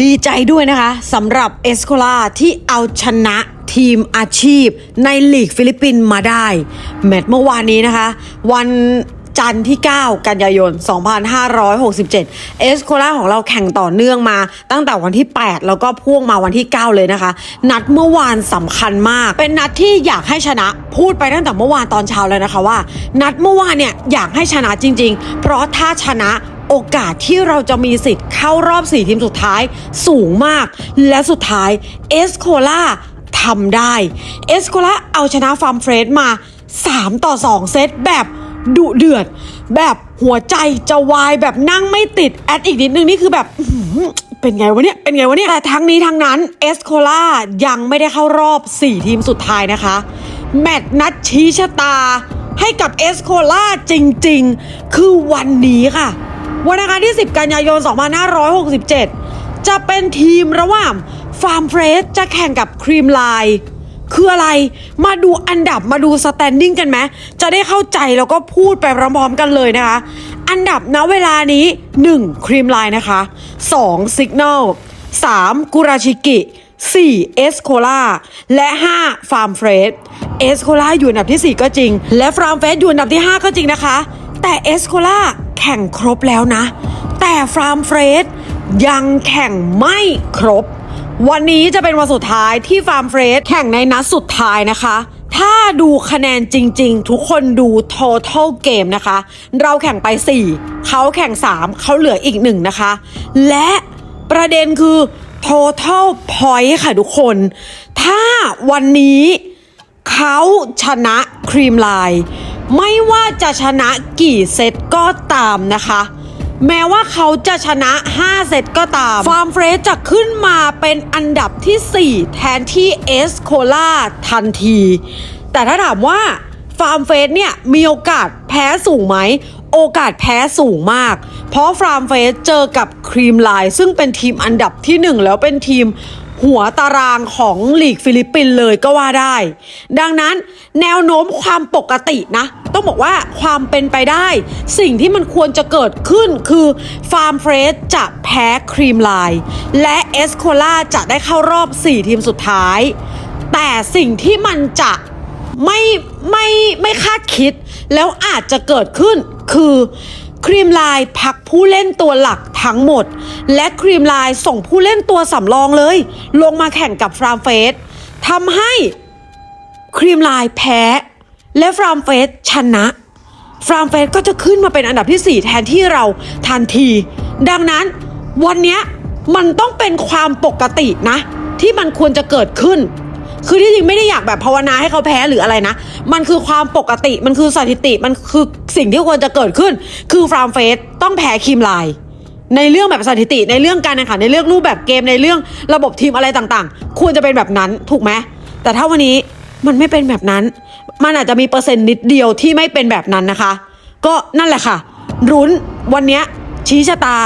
ดีใจด้วยนะคะสำหรับเอสโคลาที่เอาชนะทีมอาชีพในลีกฟิลิปปินส์มาได้ แมตช์เมื่อวานนี้นะคะ วันจันทร์ที่ 9 กันยายน 2567 เอสโคลาของเราแข่งต่อเนื่องมา ตั้งแต่วันที่ 8 แล้วก็พ่วงมาวันที่ 9 เลยนะคะ นัดเมื่อวานสำคัญมาก เป็นนัดที่อยากให้ชนะ พูดไปตั้งแต่เมื่อวานตอนเช้าแล้วนะคะว่า นัดเมื่อวานเนี่ยอยากให้ชนะจริง ๆ เพราะถ้าชนะ โอกาสที่เราจะมีสิทธิ์เข้ารอบ 4 ทีมสุดท้ายสูงมาก และสุดท้ายเอสโคล่าทำได้ เอสโคล่าเอาชนะฟาร์มเฟรดมา 3 ต่อ 2 เซตแบบดุเดือด แบบหัวใจจะวายแบบนั่งไม่ติด แอดอีกนิดนึงนี่คือแบบเป็นไงวะเนี่ย เป็นไงวะเนี่ย แต่ทั้งนี้ทั้งนั้นเอสโคล่ายังไม่ได้เข้ารอบ 4 ทีมสุดท้ายนะคะ แมตช์นัดชี้ชะตาให้กับเอสโคล่าจริง ๆ คือวันนี้ค่ะ วันอังคารที่ 10 กันยายน 2567 จะเป็นทีมระหว่างฟาร์มเฟรสจะแข่งกับครีมไลน์คืออะไร มาดูอันดับมาดูสแตนดิ้งกันไหม จะได้เข้าใจแล้วก็พูดไปพร้อมๆกันเลยนะคะ อันดับณเวลานี้ 1. ครีมไลน์นะคะ 2. สิก n น l 3. กุราชิกิ 4. เอสโคลาและ 5. ฟาร์มเฟรสเอสโคลาอยู่อันดับที่ 4 ก็จริง และฟาร์มเฟรสอยู่อันดับที่ 5 ก็จริงนะคะ แต่เอสโคลาแข่งครบแล้วนะ แต่ฟาร์มเฟรสยังแข่งไม่ครบ วันนี้จะเป็นวันสุดท้ายที่ฟาร์มเฟรสแข่งในนัดสุดท้ายนะคะ ถ้าดูคะแนนจริง ๆ ทุกคนดู total game นะคะ เราแข่งไป 4 เขาแข่ง 3 เขาเหลืออีก 1 นะคะ และประเด็นคือ total point ค่ะทุกคน ถ้าวันนี้เขาชนะครีมไลน์ ไม่ว่าจะชนะกี่เซตก็ตามนะคะ แม้ว่าเขาจะชนะ 5 เซตก็ตาม ฟาร์มเฟรสจะขึ้นมาเป็นอันดับที่ 4 แทนที่เอสโคลาทันที แต่ถ้าถามว่าฟาร์มเฟสเนี่ยมีโอกาสแพ้สูงไหม โอกาสแพ้สูงมาก เพราะฟาร์มเฟสเจอกับครีมไลน์ซึ่งเป็นทีมอันดับที่ 1 แล้วเป็นทีม หัวตารางของลีกฟิลิปปินส์เลยก็ว่าได้ ดังนั้นแนวโน้มความปกตินะ ต้องบอกว่าความเป็นไปได้ สิ่งที่มันควรจะเกิดขึ้นคือฟาร์มเฟรสจะแพ้ครีมไลน์และเอสโคล่าจะได้เข้ารอบ 4 ทีมสุดท้าย แต่สิ่งที่มันจะไม่ไม่ไม่คาดคิด แล้วอาจจะเกิดขึ้นคือ ครีมไลน์พักผู้เล่นตัวหลักทั้งหมด และครีมไลน์ส่งผู้เล่นตัวสำรองเลย ลงมาแข่งกับฟรามเฟสทำให้ครีมไลน์แพ้ และฟรามเฟสชนะฟรามเฟสก็จะขึ้นมาเป็นอันดับที่ 4 แทนที่เราทันที ดังนั้นวันนี้มันต้องเป็นความปกตินะ ที่มันควรจะเกิดขึ้น คือที่จริงไม่ได้อยากแบบภาวนาให้เขาแพ้หรืออะไรนะ มันคือความปกติมันคือสถิติมันคือสิ่งที่ควรจะเกิดขึ้น คือฟรามเฟสต้องแพ้ครีมไลน์ในเรื่องแบบสถิติในเรื่องการแข่งขันในเรื่องรูปแบบเกมในเรื่องระบบทีมอะไรต่างๆ ควรจะเป็นแบบนั้นถูกไหมแต่ถ้าวันนี้มันไม่เป็นแบบนั้น มันอาจจะมีเปอร์เซ็นต์นิดเดียวที่ไม่เป็นแบบนั้นนะคะ ก็นั่นแหละค่ะรุ้นวันนี้ชี้ชะตา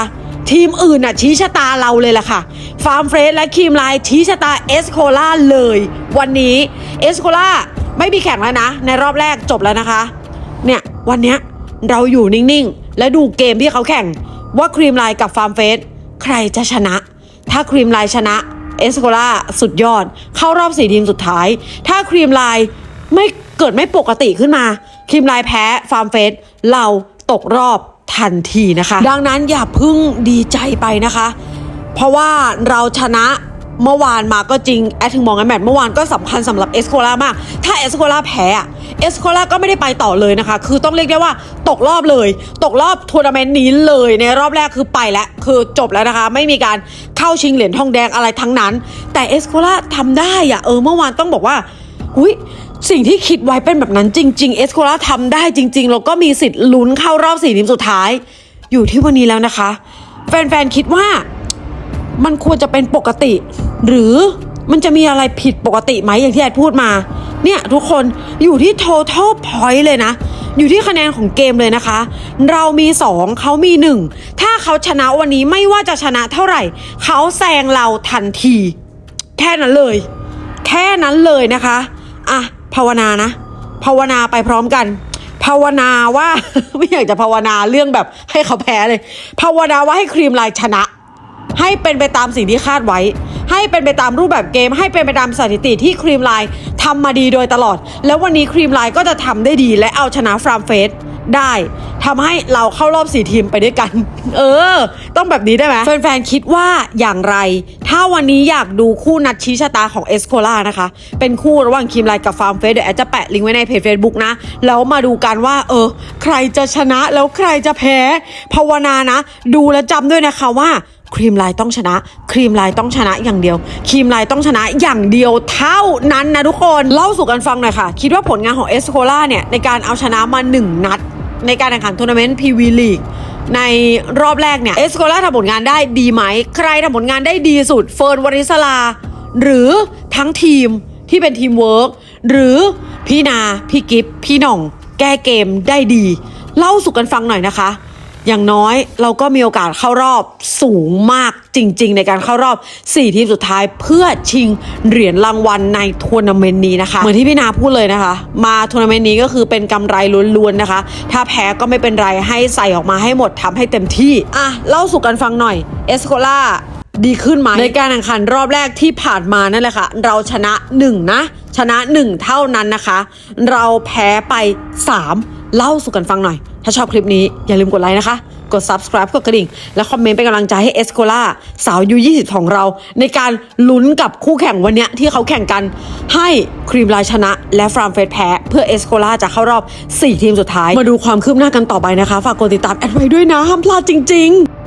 ทีมอื่นน่ะชี้ชะตาเราเลยแหละค่ะ ฟาร์มเฟรสและครีมไลน์ชี้ชะตาเอสโคล่าเลย วันนี้เอสโคล่าไม่มีแข่งแล้วนะ ในรอบแรกจบแล้วนะคะ เนี่ยวันเนี้ยเราอยู่นิ่งๆ และดูเกมที่เขาแข่งว่าครีมไลน์กับฟาร์มเฟสใครจะชนะ ถ้าครีมไลน์ชนะเอสโคล่าสุดยอด เข้ารอบสี่ทีมสุดท้าย ถ้าครีมไลน์ไม่เกิดไม่ปกติขึ้นมา ครีมไลน์แพ้ฟาร์มเฟสเราตกรอบ ทันทีนะคะ ดังนั้นอย่าเพึ่งดีใจไปนะคะ เพราะว่าเราชนะเมื่อวานมาก็จริงแอดถึงมองกันแมตช์เมื่อวานก็สำคัญสำหรับเอสโคล่ามาก ถ้าเอสโคล่าแพ้เอสโคล่าก็ไม่ได้ไปต่อเลยนะคะ คือต้องเรียกได้ว่าตกรอบเลย ตกรอบทัวร์นาเมนต์นี้เลยในรอบแรกคือไปแล้วคือจบแล้วนะคะ ไม่มีการเข้าชิงเหรียญทองแดงอะไรทั้งนั้น แต่เอสโคล่าทำได้อะเออเมื่อวานต้องบอกว่าหุย สิ่งที่คิดไว้เป็นแบบนั้นจริง ๆ เอสโคล่าทำได้จริง ๆ แล้วก็มีสิทธิ์ลุ้นเข้ารอบสี่ทีมสุดท้าย อยู่ที่วันนี้แล้วนะคะ แฟนๆคิดว่ามันควรจะเป็นปกติ หรือมันจะมีอะไรผิดปกติไหมอย่างที่แอดพูดมา เนี่ยทุกคนอยู่ที่ total point เลยนะ อยู่ที่คะแนนของเกมเลยนะคะ เรามี 2 เขามี 1 ถ้าเขาชนะวันนี้ไม่ว่าจะชนะเท่าไหร่ เขาแซงเราทันที แค่นั้นเลย แค่นั้นเลยนะคะ อะ ภาวนานะ ภาวนาไปพร้อมกัน ภาวนาว่า ไม่อยากจะภาวนาเรื่องแบบให้เขาแพ้เลย ภาวนาว่าให้ครีมไลน์ชนะ ให้เป็นไปตามสิ่งที่คาดไว้ ให้เป็นไปตามรูปแบบเกม ให้เป็นไปตามสถิติที่ครีมไลน์ทำมาดีโดยตลอด แล้ววันนี้ครีมไลน์ก็จะทำได้ดีและเอาชนะฟรามเฟส ได้ทำให้เราเข้ารอบสี่ทีมไปด้วยกัน เออ ต้องแบบนี้ได้ไหมแฟนๆคิดว่าอย่างไร ถ้าวันนี้อยากดูคู่นัดชี้ชะตาของเอสโคล่านะคะ เป็นคู่ระหว่างครีมไลน์กับฟาร์มเฟสเดี๋ยวแอดจะแปะลิงก์ไว้ในเพจ Facebook นะ แล้วมาดูกันว่า เออ ใครจะชนะแล้วใครจะแพ้ ภาวนานะ ดูแลวจำด้วยนะคะว่าครีมไลน์ต้องชนะ ครีมไลน์ต้องชนะอย่างเดียว ครีมไลน์ต้องชนะอย่างเดียวเท่านั้นนะทุกคน เล่าสู่กันฟังหน่อยค่ะ คิดว่าผลงานของเอสโคล่าเนี่ย ในการเอาชนะมา 1 นัด ในการแข่งขันทัวร์นาเมนต์พีวีลีกในรอบแรกเนี่ยเอสโคล่าทำผลงานได้ดีไหม ใครทำผลงานได้ดีสุด เฟิร์นวริศลา หรือทั้งทีมที่เป็นทีมเวิร์กหรือพี่นา พี่กิฟพี่หน่อง แก้เกมได้ดี เล่าสู่กันฟังหน่อยนะคะ อย่างน้อยเราก็มีโอกาสเข้ารอบสูงมากจริง ๆ ในการเข้ารอบ 4 ทีมสุดท้ายเพื่อชิงเหรียญรางวัลในทัวร์นาเมนต์นี้นะคะ เหมือนที่พี่นาพูดเลยนะคะ มาทัวร์นาเมนต์นี้ก็คือเป็นกำไรล้วนๆนะคะ ถ้าแพ้ก็ไม่เป็นไรให้ใส่ออกมาให้หมดทำให้เต็มที่อะเล่าสู่กันฟังหน่อยเอสโคล่าดีขึ้นไหมในการแข่งขันรอบแรกที่ผ่านมานั่นแหละค่ะ เราชนะ 1 นะ ชนะ 1 เท่านั้นนะคะ เราแพ้ไป 3 เล่าสู่กันฟังหน่อย ถ้าชอบคลิปนี้อย่าลืมกดไลค์นะคะ กด subscribe กดกระดิ่ง และคอมเมนต์เป็นกำลังใจให้เอสโคล่าสาวยู20ของเรา ในการลุ้นกับคู่แข่งวันเนี้ยที่เขาแข่งกัน ให้ครีมลายชนะ และฟรามเฟสแพ้ เพื่อเอสโคล่าจะเข้ารอบ 4 ทีมสุดท้าย มาดูความคืบหน้ากันต่อไปนะคะ ฝากกดติดตามแอดไว้ด้วยนะห้ามพลาดจริง ๆ